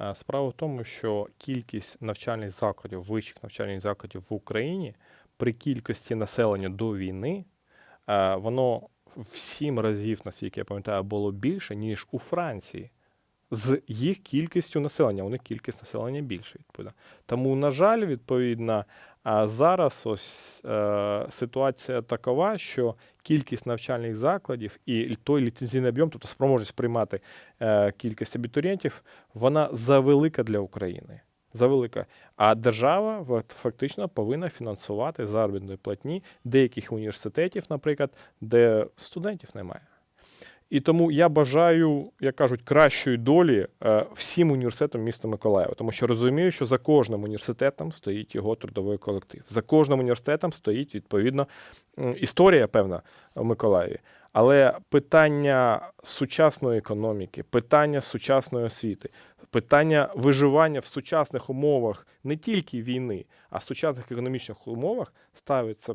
Е, Справа в тому, що кількість навчальних закладів, вищих навчальних закладів в Україні при кількості населення до війни, е, воно в сім разів, наскільки я пам'ятаю, було більше, ніж у Франції. З їх кількістю населення, у них кількість населення більше, відповідно. Тому, на жаль, відповідно, а зараз ось е, ситуація такова, що кількість навчальних закладів і той ліцензійний об'єм, тобто спроможність приймати е, кількість абітурієнтів, вона завелика для України. Завелика. А держава фактично повинна фінансувати заробітної платні деяких університетів, наприклад, де студентів немає. І тому я бажаю, як кажуть, кращої долі е, всім університетам міста Миколаєва, тому що розумію, що за кожним університетом стоїть його трудовий колектив. За кожним університетом стоїть відповідно історія певна в Миколаєві. Але питання сучасної економіки, питання сучасної освіти, питання виживання в сучасних умовах не тільки війни, а в сучасних економічних умовах ставиться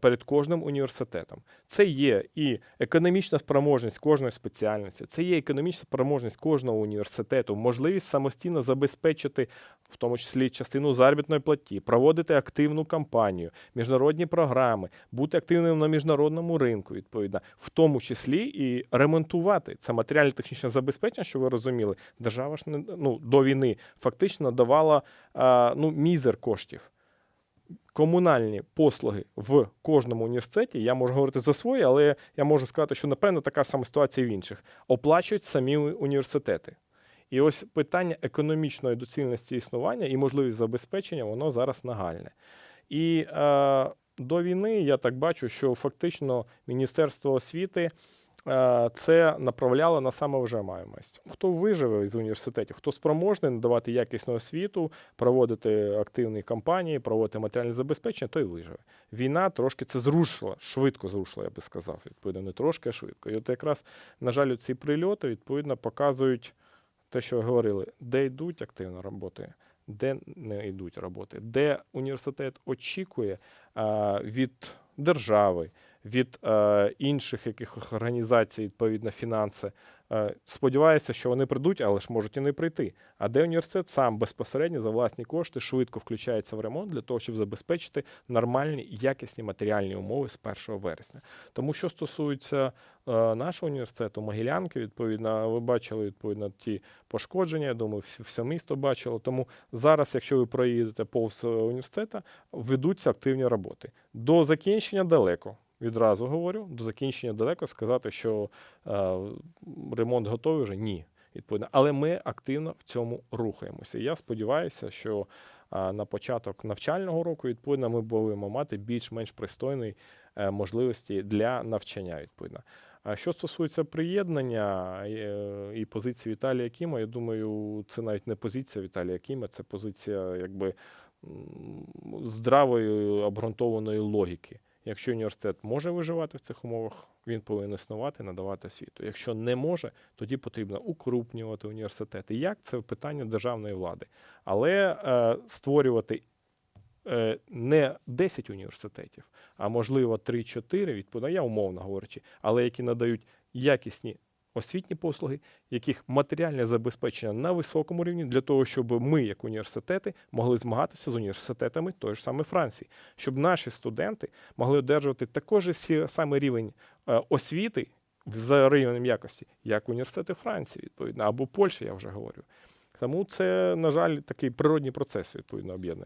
перед кожним університетом. Це є і економічна спроможність кожної спеціальності, це є економічна спроможність кожного університету, можливість самостійно забезпечити, в тому числі частину заробітної платі, проводити активну кампанію, міжнародні програми, бути активним на міжнародному ринку, відповідно, в тому числі і ремонтувати це матеріально-технічне забезпечення, що ви розуміли, держава ж не ну до війни фактично давала а, ну мізер коштів комунальні послуги в кожному університеті, я можу говорити за свої, але я можу сказати, що напевно така сама ситуація в інших, оплачують самі університети. І ось питання економічної доцільності існування і можливість забезпечення, воно зараз нагальне. І е, до війни я так бачу, що фактично Міністерство освіти це направляло на самовжимаємость. Хто виживе з університетів, хто спроможний надавати якісну освіту, проводити активні кампанії, проводити матеріальне забезпечення, той виживе. Війна трошки це зрушила, швидко зрушила, я би сказав. Відповідно, не трошки, а швидко. І от якраз, на жаль, ці прильоти відповідно показують те, що говорили, де йдуть активно роботи, де не йдуть роботи, де університет очікує а, від держави, від е, інших якихось організацій, відповідно, фінанси. Е, сподіваюся, що вони прийдуть, але ж можуть і не прийти. А де університет сам безпосередньо за власні кошти швидко включається в ремонт для того, щоб забезпечити нормальні якісні матеріальні умови з 1 вересня. Тому що стосується е, нашого університету, Могилянки, відповідно, ви бачили відповідно ті пошкодження. Я думаю, все місто бачило. Тому зараз, якщо ви проїдете повз е, університету, ведуться активні роботи. До закінчення далеко. Відразу говорю, до закінчення далеко сказати, що е, ремонт готовий вже ні. Відповідно, але ми активно в цьому рухаємося. І Я сподіваюся, що а, на початок навчального року відповідно ми будемо мати більш-менш пристойні е, можливості для навчання. Відповідно. А що стосується приєднання е, і позиції Віталія Кіма, я думаю, це навіть не позиція Віталія Кіма, це позиція якби здравої обґрунтованої логіки. Якщо університет може виживати в цих умовах, він повинен існувати, надавати освіту. Якщо не може, тоді потрібно укрупнювати університети. Як це питання державної влади, але е, створювати е, не 10 університетів, а можливо 3-4, відповідно, я умовно говорячи, але які надають якісні освітні послуги, яких матеріальне забезпечення на високому рівні для того, щоб ми, як університети, могли змагатися з університетами тої ж самої Франції, щоб наші студенти могли одержувати також самий рівень е, освіти за рівнем якості, як університети Франції, відповідно, або Польщі, я вже говорю. Тому це, на жаль, такий природній процес відповідно об'єднання.